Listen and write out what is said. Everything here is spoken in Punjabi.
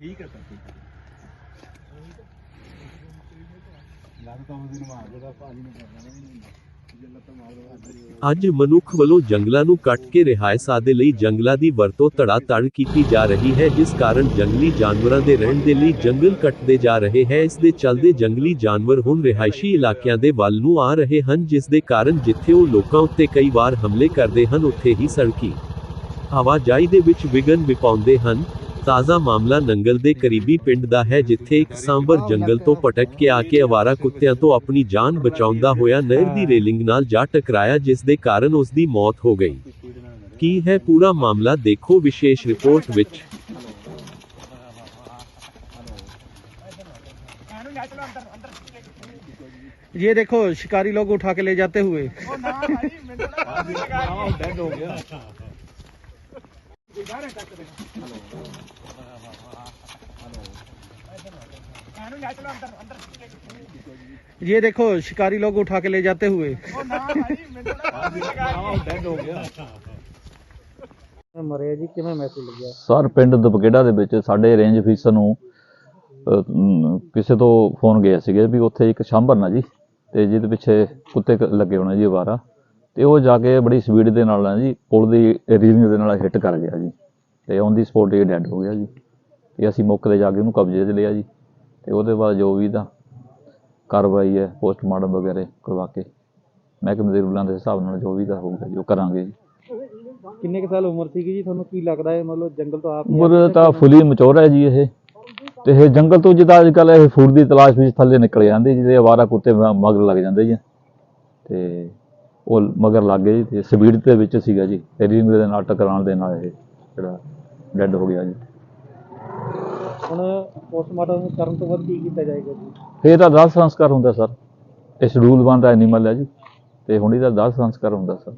ਠੀਕ ਹੈ ਸਰ, ਠੀਕ ਹੈ। ਲੱਗ ਤਾਂ ਉਹਦੀ ਮਾਰ ਜਿਹੜਾ ਭਾਜੀ ਨੂੰ ਕਰਨਾ ਨਹੀਂ ਜੇ ਲੱਤ ਮਾਰ ਅੱਜ ਮਨੁੱਖ ਵੱਲੋਂ ਜੰਗਲਾਂ ਨੂੰ ਕੱਟ ਕੇ ਰਿਹਾਇਸ਼ ਆਦਿ ਲਈ ਜੰਗਲਾਂ ਦੀ ਵਰਤੋਂ ਧੜਾ-ਧੜ ਕੀਤੀ ਜਾ ਰਹੀ ਹੈ, ਜਿਸ ਕਾਰਨ ਜੰਗਲੀ ਜਾਨਵਰਾਂ ਦੇ ਰਹਿਣ ਦੇ ਲਈ ਜੰਗਲ ਕੱਟਦੇ ਜਾ ਰਹੇ ਹੈ। ਇਸ ਦੇ ਚੱਲਦੇ ਜੰਗਲੀ ਜਾਨਵਰ ਹੁਣ ਰਿਹਾਇਸ਼ੀ ਇਲਾਕਿਆਂ ਦੇ ਵੱਲ ਨੂੰ ਆ ਰਹੇ ਹਨ, ਜਿਸ ਦੇ ਕਾਰਨ ਜਿੱਥੇ ਉਹ ਲੋਕਾਂ ਉੱਤੇ ਕਈ ਵਾਰ ਹਮਲੇ ਕਰਦੇ ਹਨ, ਉੱਥੇ ਹੀ ਸੜਕੀ ਆਵਾਜਾਈ ਦੇ ਵਿੱਚ ਵਿਘਨ ਵੀ ਹਨ। ਤਾਜ਼ਾ ਮਾਮਲਾ ਨੰਗਲ ਦੇ ਕਰੀਬੀ ਪਿੰਡ ਦਾ ਹੈ ਜਿੱਥੇ ਇੱਕ ਸਾਂਬਰ ਜੰਗਲ ਤੋਂ ਭਟਕ ਕੇ ਆ ਕੇ ਅਵਾਰਾ ਕੁੱਤਿਆਂ ਤੋਂ ਆਪਣੀ ਜਾਨ ਬਚਾਉਂਦਾ ਹੋਇਆ ਨਹਿਰ ਦੀ ਰੇਲਿੰਗ ਨਾਲ ਜਾ ਟਕਰਾਇਆ ਜਿਸ ਦੇ ਕਾਰਨ ਉਸ ਦੀ ਮੌਤ ਹੋ ਗਈ ਕੀ ਹੈ ਪੂਰਾ ਮਾਮਲਾ ਦੇਖੋ ਵਿਸ਼ੇਸ਼ ਰਿਪੋਰਟ ਵਿੱਚ ये देखो शिकारी लोग उठा के ले जाते हुए ਡੈਡ ਹੋ ਗਿਆ ये देखो शिकारी लोग उठा के ले जाते हुए ਡੈਡ ਹੋ ਗਿਆ ਮਰਿਆ ਜੀ ਕਿਵੇਂ ਮੈਸੇਜ ਲੱਗਿਆ ਸਰ ਪਿੰਡ ਦਬਗੇੜਾ ਦੇ ਵਿੱਚ ਸਾਡੇ ਰੇਂਜ ਅਫੀਸਰ ਨੂੰ ਅਹ, ਅਮ, ਕਿਸੇ ਤੋਂ ਫੋਨ ਗਿਆ ਸੀਗਾ ਵੀ ਉੱਥੇ ਇੱਕ ਸ਼ਾਂਭਰ ਨਾ ਜੀ ਤੇ ਜਿਹਦੇ ਪਿੱਛੇ ਕੁੱਤੇ ਕ- ਲੱਗੇ ਹੋਣੇ ਜੀ ਅਵਾਰਾ ਤੇ ਉਹ ਜਾ ਕੇ ਬੜੀ ਸਪੀਡ ਦੇ ਨਾਲ ਨਾ ਜੀ ਪੁਲ ਦੀ ਰੀਲਿੰਗ ਦੇ ਨਾਲ ਹਿੱਟ ਕਰ ਗਿਆ ਜੀ। ਤੇ ਔਨ ਦੀ ਸਪੋਟ ਇਹ ਡੈੱਡ ਹੋ ਗਿਆ ਜੀ। ਤੇ ਅਸੀਂ ਮੌਕੇ ਤੇ ਜਾ ਕੇ ਉਹਨੂੰ ਕਬਜ਼ੇ 'ਚ ਲਿਆ ਜੀ। ਤੇ ਉਹਦੇ ਬਾਅਦ ਜੋ ਵੀ ਦਾ ਕਾਰਵਾਈ ਹੈ ਪੋਸਟਮਾਰਟਮ ਵਗੈਰੇ ਕਰਵਾ ਕੇ ਮਹਿਕਮੇ ਦੇ ਰੂਲਾਂ ਦੇ ਹਿਸਾਬ ਨਾਲ ਜੋ ਵੀ ਦਾ ਹੋਊਗਾ ਜੋ ਕਰਾਂਗੇ ਜੀ। ਕਿੰਨੇ ਕੁ ਸਾਲ ਉਮਰ ਸੀਗੀ ਜੀ? ਤੁਹਾਨੂੰ ਕੀ ਲੱਗਦਾ ਹੈ? ਮਤਲਬ ਜੰਗਲ ਤੋਂ ਆਪ ਉਮਰ ਤਾਂ ਫੁੱਲੀ ਮਚੋਰ ਹੈ ਜੀ ਇਹ। ਤੇ ਇਹ ਜੰਗਲ ਤੋਂ ਜਿੱਦਾਂ ਅੱਜ ਕੱਲ੍ਹ ਇਹ ਫੂਡ ਦੀ ਤਲਾਸ਼ ਵਿੱਚ ਥੱਲੇ ਨਿਕਲ ਜਾਂਦੇ ਜਿਹਦੇ ਆਵਾਰਾ ਕੁੱਤੇ ਮਗਰ ਲੱਗ ਜਾਂਦੇ ਜੀ। ਤੇ ਉਹ ਮਗਰ ਲੱਗ ਗਏ ਤੇ ਸਪੀਡ ਦੇ ਵਿੱਚ ਸੀਗਾ ਜੀ ਰੀਲਿੰਗ ਦੇ ਨਾਲ ਟਕਰਾਉਣ ਦੇ ਨਾਲ ਇਹ ਜਿਹੜਾ ਡੈੱਡ ਹੋ ਗਿਆ ਜੀ। ਹੁਣ ਪੋਸਟਮਾਰਟਮ ਕਰਨ ਤੋਂ ਬਾਅਦ ਕੀ ਕੀਤਾ ਜਾਏਗਾ ਜੀ? ਫੇਰ ਤਾਂ ਦਾਸ ਸੰਸਕਾਰ ਹੁੰਦਾ ਸਰ। ਇਹ ਸ਼ਡਿਊਲ ਬੰਦਾ ਐਨੀਮਲ ਹੈ ਜੀ। ਤੇ ਹੁਣ ਇਹਦਾ ਦਾਸ ਸੰਸਕਾਰ ਹੁੰਦਾ ਸਰ।